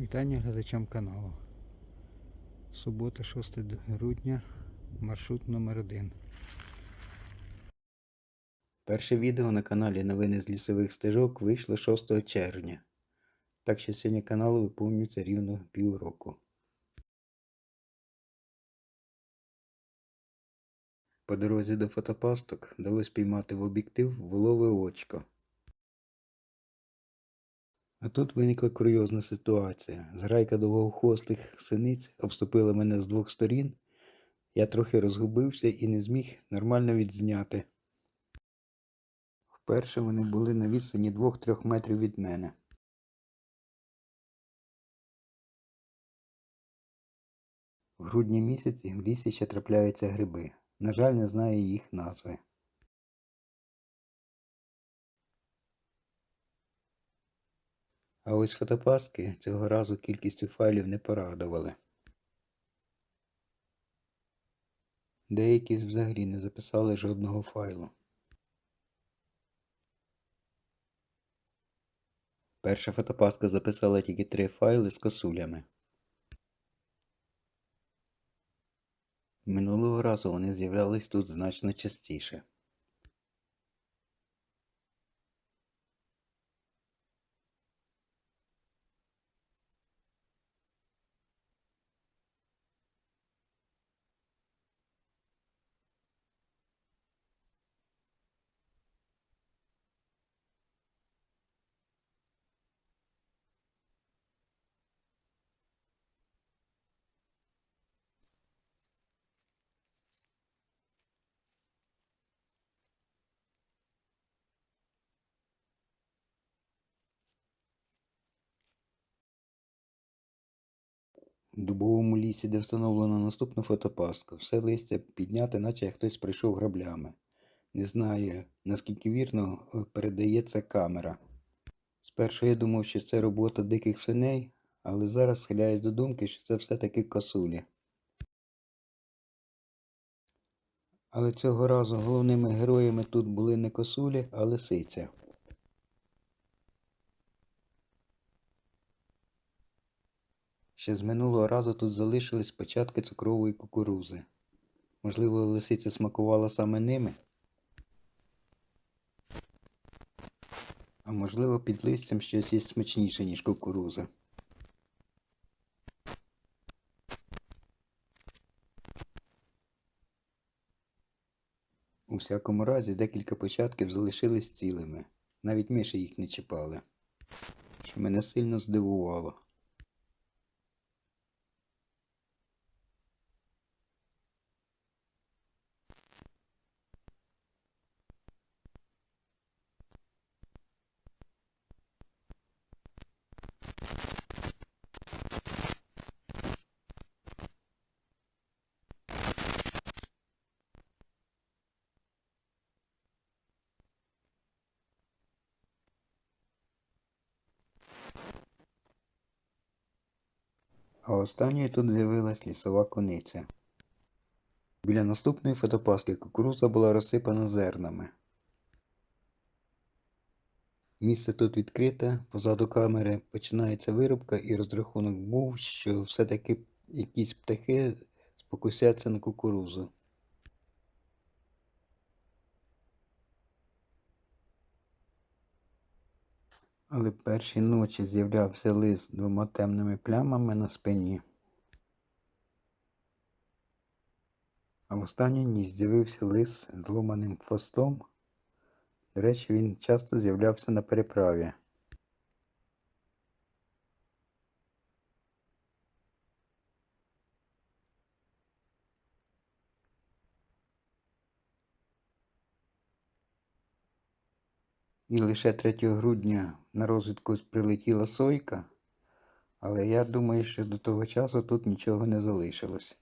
Вітання глядачам каналу. Субота, 6 грудня, маршрут номер 1 Перше відео на каналі Новини з лісових стежок вийшло 6 червня. Так що сьогодні каналу виповнюється рівно півроку. По дорозі до фотопасток вдалося піймати в об'єктив волове очко. А тут виникла курйозна ситуація. Зграйка довгохвостих синиць обступила мене з двох сторін. Я трохи розгубився і не зміг нормально відзняти. Вперше вони були на відстані 2-3 метрів від мене. В грудні місяці в лісі ще трапляються гриби. На жаль, не знаю їх назви. А ось фотопастки цього разу кількістю файлів не порадували. Деякі взагалі не записали жодного файлу. Перша фотопастка записала тільки три файли з косулями. Минулого разу вони з'являлись тут значно частіше. Дубовому лісі, де встановлено наступну фотопастку, все листя підняте, наче хтось прийшов граблями. Не знаю, наскільки вірно е, передається камера. Спершу я думав, що це робота диких свиней, але зараз схиляюсь до думки, що це все-таки косулі. Але цього разу головними героями тут були не косулі, а лисиця. Ще з минулого разу тут залишились початки цукрової кукурузи. Можливо, лисиця смакувала саме ними? А можливо, під листям щось є смачніше, ніж кукуруза. У всякому разі, декілька початків залишились цілими. Навіть миші їх не чіпали. Що мене сильно здивувало. А останньою тут з'явилась лісова кониця. Біля наступної фотопаски кукуруза була розсипана зернами. Місце тут відкрите, позаду камери починається виробка, і розрахунок був, що все-таки якісь птахи спокусяться на кукурузу. Але перші ночі з'являвся лис з двома темними плямами на спині. А в останню ніч з'явився лис з ломаним хвостом. До речі, він часто з'являвся на переправі. І лише 3 грудня на розвідку прилетіла сойка, але я думаю, що до того часу тут нічого не залишилось.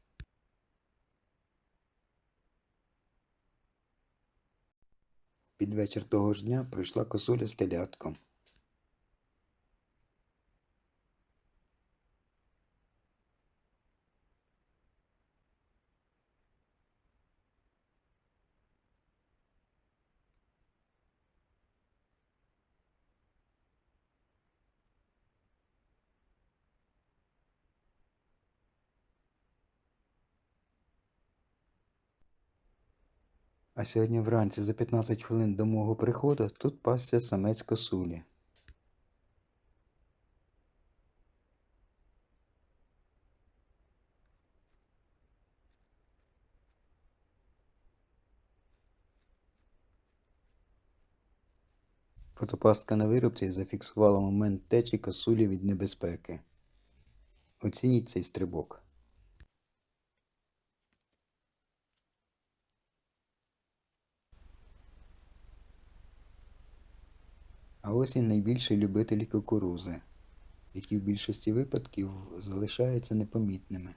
Під вечір того ж дня прийшла косуля з телятком. А сьогодні вранці за 15 хвилин до мого приходу тут пасся самець косулі. Фотопастка на виробці зафіксувала момент течі косулі від небезпеки. Оцініть цей стрибок. І найбільші любителі кукурузи, які в більшості випадків залишаються непомітними.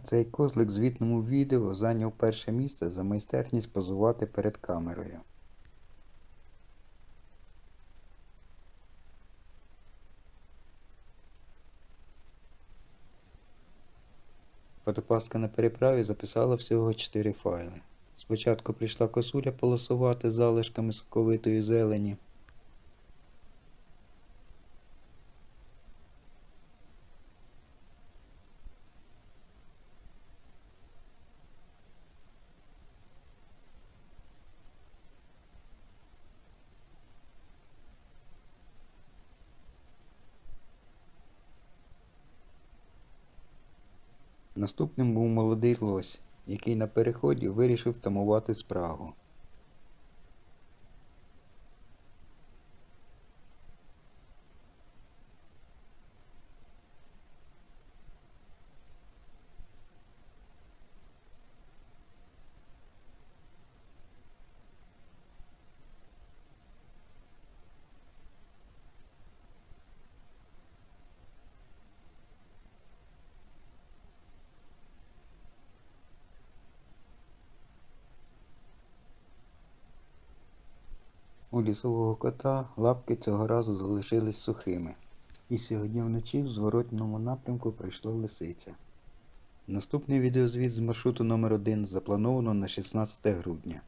Цей козлик звітному відео зайняв перше місце за майстерність позувати перед камерою. Фотопастка на переправі записала всього 4 файли. Спочатку прийшла косуля полосувати залишками соковитої зелені. Наступним був молодий лось, який на переході вирішив тамувати спрагу. У лісового кота лапки цього разу залишились сухими. І сьогодні вночі в зворотному напрямку прийшла лисиця. Наступний відеозвіт з маршруту номер 1 заплановано на 16 грудня.